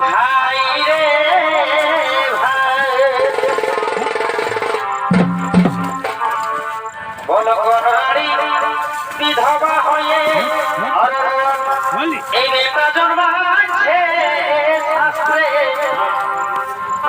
ভাই রে ভাই। বলো নারী বিধবা হয়ে এই নেতা জন্মাচ্ছে শাস্ত্রে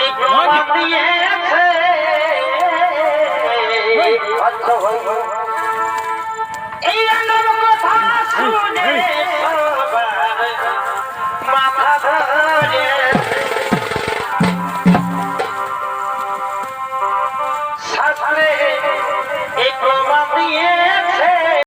এই প্রমাণ দিয়েছে। অর্থ হয়ে 他他